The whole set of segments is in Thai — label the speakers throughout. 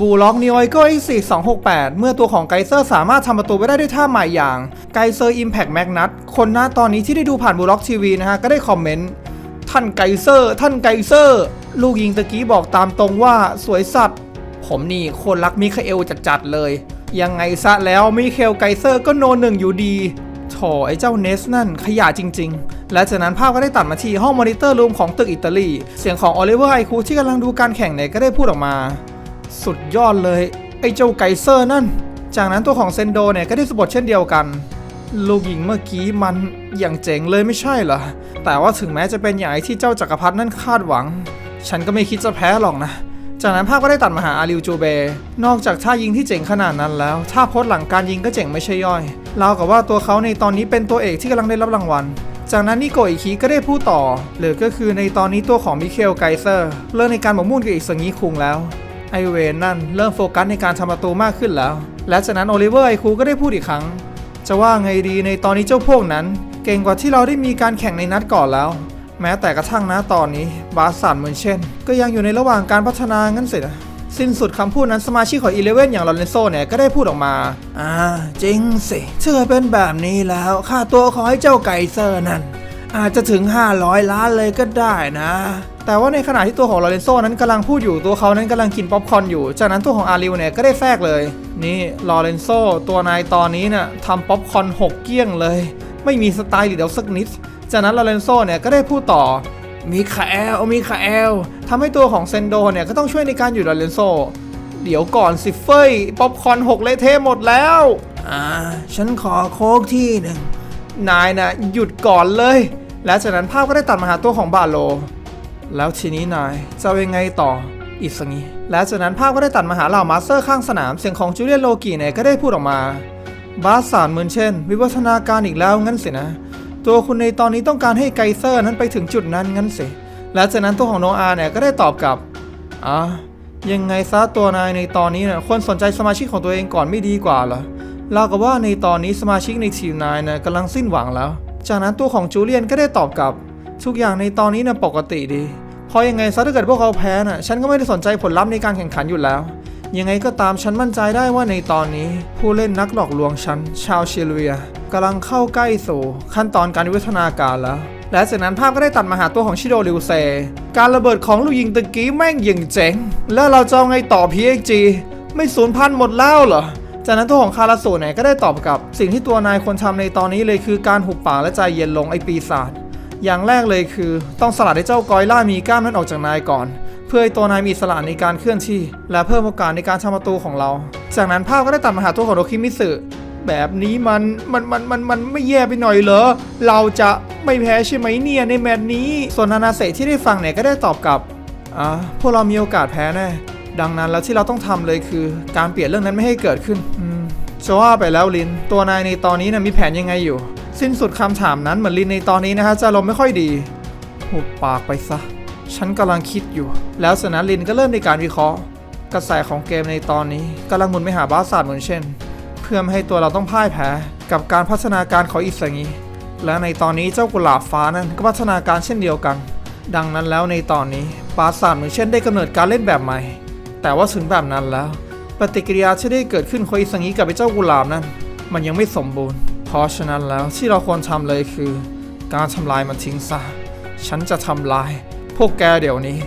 Speaker 1: บูล็อกนิโอโก้ X 4 2 6 8เมื่อตัวของไกเซอร์สามารถทำประตูไปได้ด้วยท่าใหม่อย่างไกเซอร์อิมแพ t แมกนัทคนหน้าตอนนี้ที่ได้ดูผ่านบูล็อกทีวีนะฮะ ก็ได้คอมเมนต์ ท่านไกเซอร์ ท่านไกเซอร์ ลูกยิงตะกี้บอกตามตรงว่าสวยสัตว์ ผมนี่คนรักมิคาเอลจัดๆเลย ยังไงซะแล้วมิเคลไกเซอร์ก็โนหนึ่งอยู่ดีโถไอ้เจ้าเนสนั่นขยะจริง ๆ และจากนั้นภาพก็ได้ตัดมาที่ห้องมอนิเตอร์รูมของตึกอิตาลี เสียงของโอลิเวอร์ไอคูที่กำลังดูการแข่งเนี่ยก็ได้พูดออกมา สุดยอดเลย ไอ้เจ้าไกเซอร์นั่น จากนั้นตัวของเซนโดเนี่ยก็ได้สะบทเช่นเดียวกัน ลูกหญิงเมื่อกี้มันอย่างเจ๋งเลยไม่ใช่เหรอ แต่ว่าถึงแม้จะเป็นอย่างที่เจ้าจักรพรรดินั่นคาดหวัง ฉันก็ไม่คิดจะแพ้หรอกนะ จากนั้นภาพก็ได้ตัดมาหาอาริวจูเบ นอกจากท่ายิงที่เจ๋งขนาดนั้นแล้วท่าโพสหลังการยิงก็เจ๋งไม่ใช่ย่อยราวกับว่าตัวเขาในตอนนี้เป็นตัวเอกที่กำลังได้รับรางวัลจากนั้นนิโกอิคิก็ได้พูดต่อ หรือก็คือในตอนนี้ตัวของมิเคลไกเซอร์เริ่มในการหมกมุ่นกับอิสงิคุงแล้ว ไอเวนนั่นเริ่มโฟกัสในการทำประตูมากขึ้นแล้ว และจากนั้นโอลิเวอร์ไอคูก็ได้พูดอีกครั้ง จะว่าไงดีในตอนนี้เจ้าพวกนั้น เก่งกว่าที่เราได้มีการแข่งในนัดก่อนแล้ว แม้แต่กระทั่งนะตอนนี้บาสันเหมือนเช่น ก็ยังอยู่ในระหว่างการพัฒนางั้นสินะสิ้นสุดคำพูดนั้นสมาชิกของอีเลเว่นอย่างลอเรนโซเนี่ยก็ได้พูดออกมา อ่า จริงสิเชื่อเป็นแบบนี้แล้ว ค่าตัวของไอ้เจ้าไก่เซอร์นั่นอาจจะถึง 500 ล้านเลยก็ได้นะ แต่ว่าในขณะที่ตัวของลอเรนโซนั้นกำลังพูดอยู่ตัวเขานั้นกำลังกินป๊อปคอร์นอยู่ จากนั้นตัวของอาริวเนี่ยก็ได้แทรกเลย นี่ลอเรนโซตัวนายตอนนี้น่ะทำป๊อปคอร์นหกเกี้ยงเลย ไม่มีสไตล์หรือเดียวสักนิด จากนั้นลอเรนโซเนี่ยก็ได้พูดต่อมีคาเอลมีคาเอลทำให้ตัวของเซนโดเนี่ยก็ต้องช่วยในการอยู่ลอเรนโซเดี๋ยวก่อนสิเฟยป๊อปคอร์นหกเละเทะหมดแล้วอ่าฉันขอโค้กที่หนึ่งนายน่ะหยุดก่อนเลย และจากนั้นภาพก็ได้ตัดมาหาตัวของบาโล แล้วทีนี้นายจะเอายังไงต่ออีสงีและจากนั้นภาพก็ได้ตัดมาหาเหล่ามาสเตอร์ข้างสนามเสียงของจูเลียนโลกีเนี่ยก็ได้พูดออกมา บาสสารเหมือนเช่น วิวัฒนาการอีกแล้วงั้นสินะ ตัวคุณในตอนนี้ต้องการให้ไกเซอร์นั้นไปถึงจุดนั้นงั้นสิและจากนั้นตัวของโนอาเนี่ยก็ได้ตอบกลับอะยังไงซะตัวนายในตอนนี้เนี่ยควรสนใจสมาชิกของตัวเองก่อนไม่ดีกว่าเหรอเล่ากับว่าในตอนนี้สมาชิกในทีมนายเนี่ยกำลังสิ้นหวังแล้ว จากนั้นตัวของจูเลียนก็ได้ตอบกลับ ทุกอย่างในตอนนี้น่ะปกติดี เพราะยังไงซะถ้าเกิดพวกเขาแพ้น่ะ ฉันก็ไม่ได้สนใจผลลัพธ์ในการแข่งขันอยู่แล้ว ยังไงก็ตามฉันมั่นใจได้ว่าในตอนนี้ ผู้เล่นนักหลอกลวงฉัน ชาวเชลเวียกำลังเข้าใกล้สู่ขั้นตอนการวิวัฒนาการแล้ว และจากนั้นภาพก็ได้ตัดมาหาตัวของชิโดริวเซ การระเบิดของลูกยิงตะกี้แม่งย่งเจ๋ง แล้วเราจะเอาไงต่อ PXG ไม่สูญพันธุ์หมดแล้วเหรอจากนั้นตัวของคาราสูเนี่ยก็ได้ตอบกลับ สิ่งที่ตัวนายควรทำในตอนนี้เลยคือการหุบปากและใจเย็นลงไอปีศาจ อย่างแรกเลยคือ ต้องสลัดให้เจ้ากอยล่ามีกล้ามนั้นออกจากนายก่อน เพื่อให้ตัวนายมีสละในการเคลื่อนที่ และเพิ่มโอกาสในการทำประตูของเรา จากนั้นภาพก็ได้ตัดมาหาตัวของโรคิมิสึแบบนี้มันมันมันมันมันไม่แย่ไปหน่อยเหรอ เราจะไม่แพ้ใช่ไหมเนี่ยในแมตช์นี้ ส่วนนานาเซที่ได้ฟังเนี่ยก็ได้ตอบกลับอ่าพวกเรามีโอกาสแพ้แน่ดังนั้นแล้วที่เราต้องทำเลยคือ การเปลี่ยนเรื่องนั้นไม่ให้เกิดขึ้น จะว่าไปแล้วลิน ตัวนายในตอนนี้นะมีแผนยังไงอยู่ สิ้นสุดคำถามนั้นเหมือนลินในตอนนี้นะฮะจะลมไม่ค่อยดีหุบปากไปซะ ฉันกำลังคิดอยู่ แล้วสนะลินก็เริ่มในการวิเคราะห์ กระแสของเกมในตอนนี้กำลังหมุนไปหาบาสซาดเหมือนเช่น เพื่อไม่ให้ตัวเราต้องพ่ายแพ้กับการพัฒนาการของอิสงีและในตอนนี้เจ้ากุหลาบฟ้านั้นก็พัฒนาการเช่นเดียวกัน ดังนั้นแล้วในตอนนี้ปราสาทเหมือนเช่นได้กำเนิดการเล่นแบบใหม่ แต่ว่าถึงแบบนั้นแล้ว ปฏิกิริยาที่ได้เกิดขึ้นของอิสงีกับไอ้เจ้ากุหลาบนั้น มันยังไม่สมบูรณ์ เพราะฉะนั้นแล้วที่เราควรทำเลยคือ การทำลายมันทิ้งซะ ฉันจะทำลาย พวกแกเดี๋ยวนี้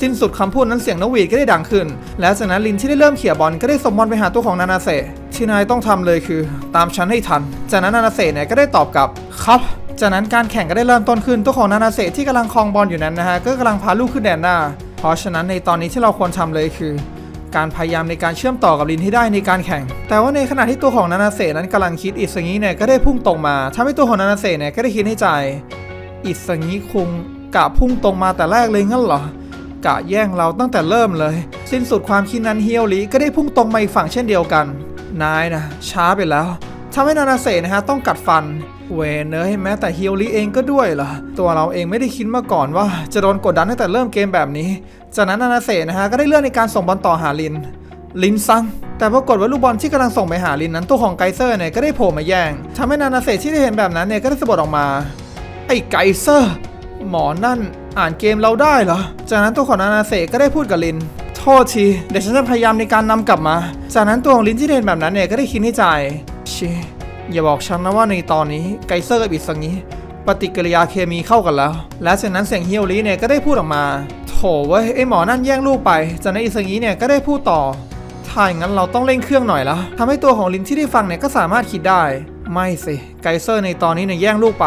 Speaker 1: สิ้นสุดคำพูดนั้นเสียงนกหวีดก็ได้ดังขึ้น และจากนั้นลินที่ได้เริ่มเขี่ยบอลก็ได้ส่งบอลไปหาตัวของนานาเซที่นายต้องทำเลยคือ ตามฉันให้ทัน จากนั้นนานาเซเนี่ยก็ได้ตอบกลับครับจากนั้นการแข่งก็ได้เริ่มต้นขึ้นตัวของนานาเซที่กำลังครองบอลอยู่นั้นนะฮะก็กำลังพาลูกขึ้นแดนหน้า เพราะฉะนั้นในตอนนี้ที่เราควรทำเลยคือ การพยายามในการเชื่อมต่อกับลินให้ได้ในการแข่ง แต่ว่าในขณะที่ตัวของนานาเซนั้นกำลังคิดอิสงี้เนี่ยก็ได้พุ่งตรงมาทำให้ตัวของนานาเซเนี่ยก็ได้คิดในใจ อิสงี้คงกะพุ่งตรงมาแต่แรกเลยงั้นเหรอกะแย่งเราตั้งแต่เริ่มเลย สิ้นสุดความคิดนั้นเฮียวลีก็ได้พุ่งตรงมาอีกฝั่งเช่นเดียวกัน นายนะช้าไปแล้วทำให้นานาเซนะฮะต้องกัดฟัน เวนเนยแม้แต่เฮียวหลีเองก็ด้วยเหรอ ตัวเราเองไม่ได้คิดมาก่อนว่า จะโดนกดดันตั้งแต่เริ่มเกมแบบนี้ จากนั้นนานาเซะนะฮะก็ได้เลื่อนในการส่งบอลต่อหาลิน ลินซัง แต่ปรากฏว่าลูกบอลที่กำลังส่งไปหาลินนั้นตัวของไกเซอร์เนี่ยก็ได้โผล่มาแย่งทำให้นานาเซะที่ได้เห็นแบบนั้นเนี่ยก็ได้สะบัดออกมา ไอ้ไกเซอร์ หมอนั่นอ่านเกมเราได้เหรอ จากนั้นตัวของนานาเซะก็ได้พูดกับลินโทษทีเดี๋ยวฉันจะพยายามในการนำกลับมา จากนั้นตัวของลินที่เห็นแบบนั้นเนี่ยก็ได้คิดในใจชิ อย่าบอกฉันนะว่าในตอนนี้ไกเซอร์กับอิสังิปฏิกิริยาเคมีเข้ากันแล้ว และจากนั้นเสียงเฮียวลีเนี่ยก็ได้พูดออกมา โถเว้ยไอหมอนั่นแย่งลูกไป จากนั้นอิสังิเนี่ยก็ได้พูดต่อ ถ้าอย่างนั้นเราต้องเร่งเครื่องหน่อยละทำให้ตัวของลินที่ได้ฟังเนี่ยก็สามารถคิดได้ ไม่สิ ไกเซอร์ในตอนนี้เนี่ยแย่งลูกไป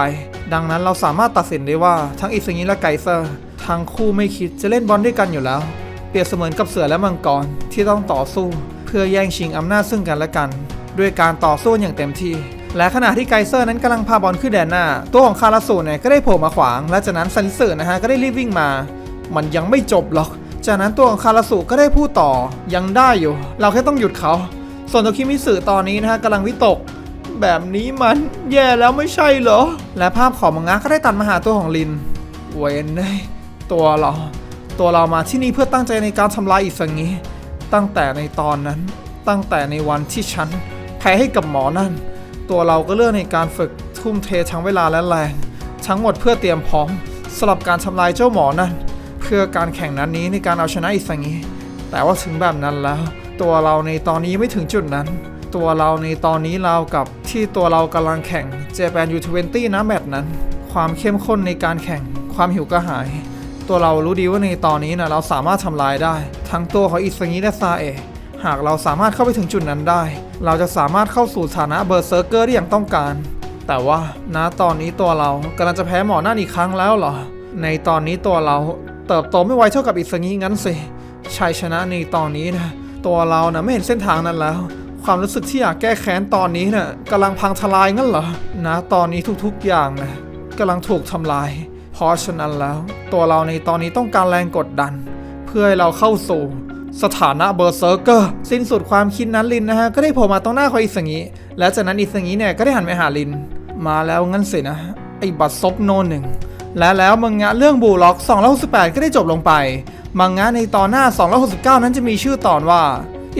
Speaker 1: ดังนั้นเราสามารถตัดสินได้ว่าทั้งอิสังิและไกเซอร์ ทั้งคู่ไม่คิดจะเล่นบอลด้วยกันอยู่แล้ว เปรียบเสมือนกับเสือและมังกรที่ต้องต่อสู้ เพื่อแย่งชิงอำนาจซึ่งกันและกัน ด้วยการต่อสู้อย่างเต็มที่ และขณะที่ไกเซอร์นั้นกำลังพาบอลขึ้นแดนหน้า ตัวของคาราสูเนี่ยก็ได้โผล่มาขวาง และจากนั้นซันลิสึนะฮะก็ได้รีบวิ่งมา มันยังไม่จบหรอก จากนั้นตัวของคาราสุก็ได้พูดต่อยังได้อยู่ เราแค่ต้องหยุดเขา ส่วนตัวคิมิสึตอนนี้นะฮะกำลังวิตกแบบนี้มันแย่แล้วไม่ใช่เหรอ และภาพของมังงะก็ได้ตัดมาหาตัวของลิน เวนเนตัวเรา ตัวเรามาที่นี่เพื่อตั้งใจในการทำลายอิสงิตั้งแต่ในตอนนั้น ตั้งแต่ในวันที่ฉัน แพ้ให้กับหมอนั่น ตัวเราก็เลือกในการฝึกทุ่มเททั้งเวลาและแรง ทั้งหมดเพื่อเตรียมพร้อมสำหรับการทำลายเจ้าหมอนั่น เพื่อการแข่งนั้นนี้ในการเอาชนะอิสงิแต่ว่าถึงแบบนั้นแล้ว ตัวเราในตอนนี้ไม่ถึงจุดนั้น ตัวเราในตอนนี้เรากับที่ตัวเรากำลังแข่งเจแปนยูทเวนตี้นะแมตช์นั้น ความเข้มข้นในการแข่ง ความหิวกระหาย ตัวเรารู้ดีว่าในตอนนี้นะเราสามารถทำลายได้ ทั้งตัวของอิสงิและซาเอะ หากเราสามารถเข้าไปถึงจุดนั้นได้ เราจะสามารถเข้าสู่ฐานะเบอร์เซอร์เกอร์ได้อย่างต้องการ แต่ว่าณตอนนี้ตัวเรากำลังจะแพ้หมอนั่นอีกครั้งแล้วเหรอ ในตอนนี้ตัวเราเติบโตไม่ไวเท่ากับอิสงิงั้นสิชัยชนะในตอนนี้นะตัวเรานะไม่เห็นเส้นทางนั้นแล้ว ความรู้สึกที่อยากแก้แค้นตอนนี้นะ่ะกำลังพังทลายงั้นเหรอนะตอนนี้ทุกๆอย่างนะกำลังถูกทำลาย เพราะฉะนั้นแล้ว ตัวเราในตอนนี้ต้องการแรงกดดัน เพื่อให้เราเข้าสู่ สถานะเบอร์เซอร์เกอร์สิ้นสุดความคิดนั้นลินนะฮะ ก็ได้โผล่มาตรงหน้าคอยอิสงิและจากนั้นอิสงิเนี่ยก็ได้หันไปหาลิน มาแล้วงั้นสินะ ไอ้บัตรซบโนหนึ่งและแล้วมังงะเรื่องบูล็อก268ก็ได้จบลงไป มังงะในตอนหน้า269 นั้นจะมีชื่อตอนว่า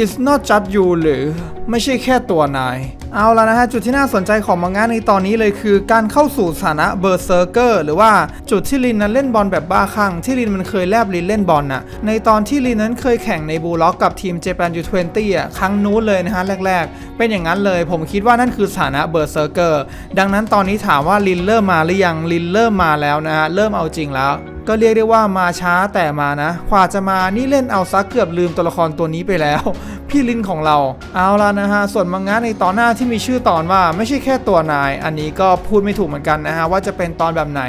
Speaker 1: It's not just you หรือไม่ใช่แค่ตัวนาย เอาละนะฮะ จุดที่น่าสนใจของมังงะในตอนนี้เลยคือ การเข้าสู่ฐานะเบอร์เซอร์เกอร์หรือว่าจุดที่ลินนั้นเล่นบอลแบบบ้าคลั่งที่ลินมันเคยแลบลินเล่นบอลน่ะในตอนที่ลินนั้นเคยแข่งในบูล็อกกับทีม Japan U20 อะครั้งนู้นเลยนะฮะแรก ๆ เป็นอย่างนั้นเลย ผมคิดว่านั่นคือฐานะเบอร์เซอร์เกอร์ดังนั้นตอนนี้ถามว่าลินเริ่มมาหรือยังลินเริ่มมาแล้วนะฮะเริ่มเอาจริงแล้ว ก็เรียกได้ว่ามาช้าแต่มานะกว่าจะมานี่เล่นเอาซักเกือบลืมตัวละครตัวนี้ไปแล้ว พี่ลินของเรา เอาละนะฮะ ส่วนมังงะในตอนหน้าที่มีชื่อตอนว่าไม่ใช่แค่ตัวนาย อันนี้ก็พูดไม่ถูกเหมือนกันนะฮะว่าจะเป็นตอนแบบไหน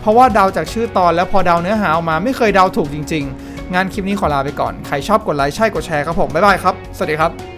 Speaker 1: เพราะว่าเดาจากชื่อตอนแล้วพอเดาเนื้อหาออกมาไม่เคยเดาถูกจริง ๆ งานคลิปนี้ขอลาไปก่อน ใครชอบกดไลค์ใช่กดแชร์ครับผมบ๊ายบายครับ สวัสดีครับ